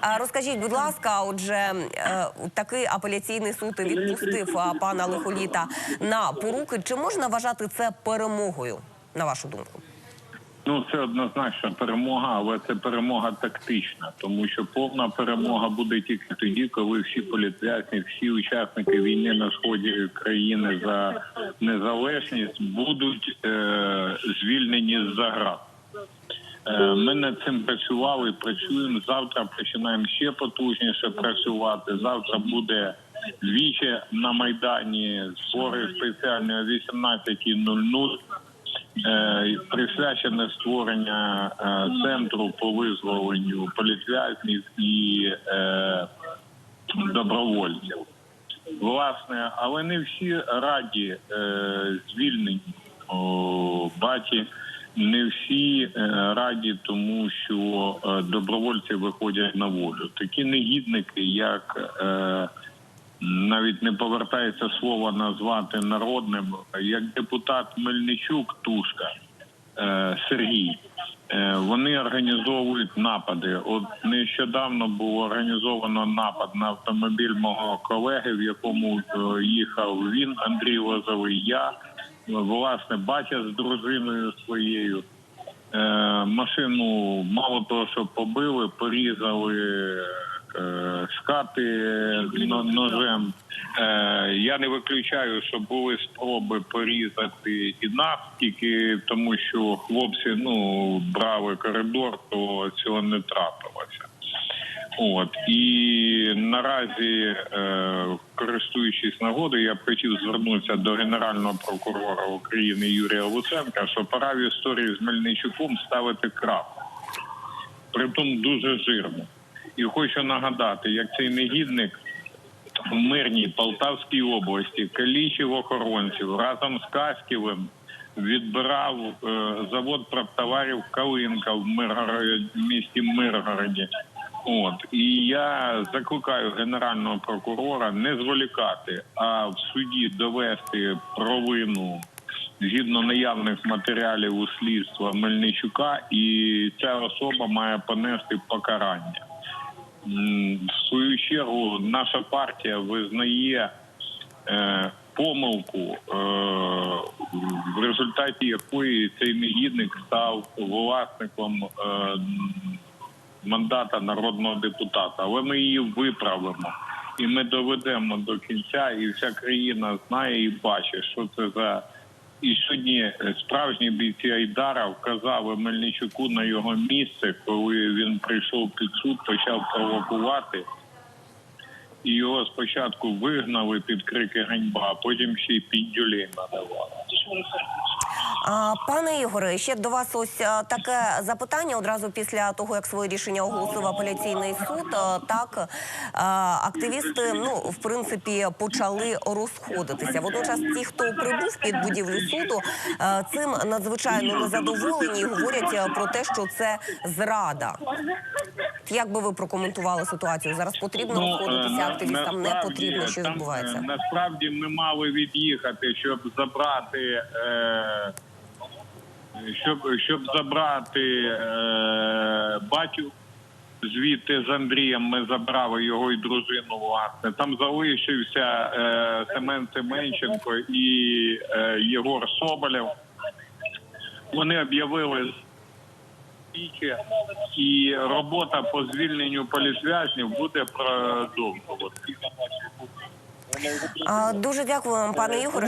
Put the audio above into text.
А розкажіть, будь ласка, отже, е, такий апеляційний суд відпустив пана Лихоліта на поруки. Чи можна вважати це перемогою, на вашу думку? Ну це однозначно перемога, але це перемога тактична, тому що повна перемога буде тільки тоді, коли всі політв'язні, всі учасники війни на сході країни за незалежність будуть е, звільнені з заград. Е, Ми над цим працювали, працюємо. Завтра починаємо ще потужніше працювати. Завтра буде двічі на майдані збори спеціальні о 18.00. Е, присвячене створення е, центру по визволенню політв'язнів і добровольців. Власне, але не всі раді звільненню о, баті, не всі е, раді тому, що е, добровольці виходять на волю. Такі негідники, як е, навіть не повертається слово назвати народним, як депутат Мельничук Тушка Сергій. Вони організовують напади. От нещодавно було організовано напад на автомобіль мого колеги, в якому їхав він, Андрій Лозовий, я, власне, батя з дружиною своєю. Е, машину мало того, що побили, порізали е, скати но- ножем. Е, я не виключаю, що були спроби порізати і нас, тільки тому, що хлопці ну брали коридор, то цього не трапилося. От і наразі, е, користуючись нагодою, я б хотів звернутися до генерального прокурора України Юрія Луценка, що пора в історії з Мельничуком ставити крапку. Притом дуже жирно. І хочу нагадати, як цей негідник в мирній Полтавській області калічив охоронців разом з Каськівим відбирав е, завод правтоварів Калинка в Миргороді, місті Миргороді. От і я закликаю генерального прокурора не зволікати, а в суді довести провину згідно наявних матеріалів у слідства Мельничука, і ця особа має понести покарання. В свою чергу наша партія визнає е, помилку, е, в результаті якої цей негідник став власником е, мандата народного депутата. Але ми її виправимо і ми доведемо до кінця, і вся країна знає і бачить, що це за. І сьогодні справжні бійці Айдара вказали Мельничуку на його місце, коли він прийшов під суд, почав провокувати. І його спочатку вигнали під крики ганьба, а потім ще й піндюлей надавали. А, пане Ігоре, ще до вас ось таке запитання одразу після того, як своє рішення оголосив апеляційний суд. Так активісти, ну в принципі, почали розходитися. Водночас, ті, хто прибув під будівлю суду, цим надзвичайно незадоволені і говорять про те, що це зрада. Як би ви прокоментували ситуацію? Зараз потрібно розходитися е, активістам, не потрібно, що там, відбувається. е, Насправді ми мали від'їхати, щоб забрати. Е, щоб, щоб забрати е, батю звідти з Андрієм, ми забрали його і дружину. Власне там залишився е, Семен Семенченко і е, Єгор Соболєв. Вони об'явили і робота по звільненню політв'язнів буде продовжуватися. Дуже дякую вам, пане Ігоре.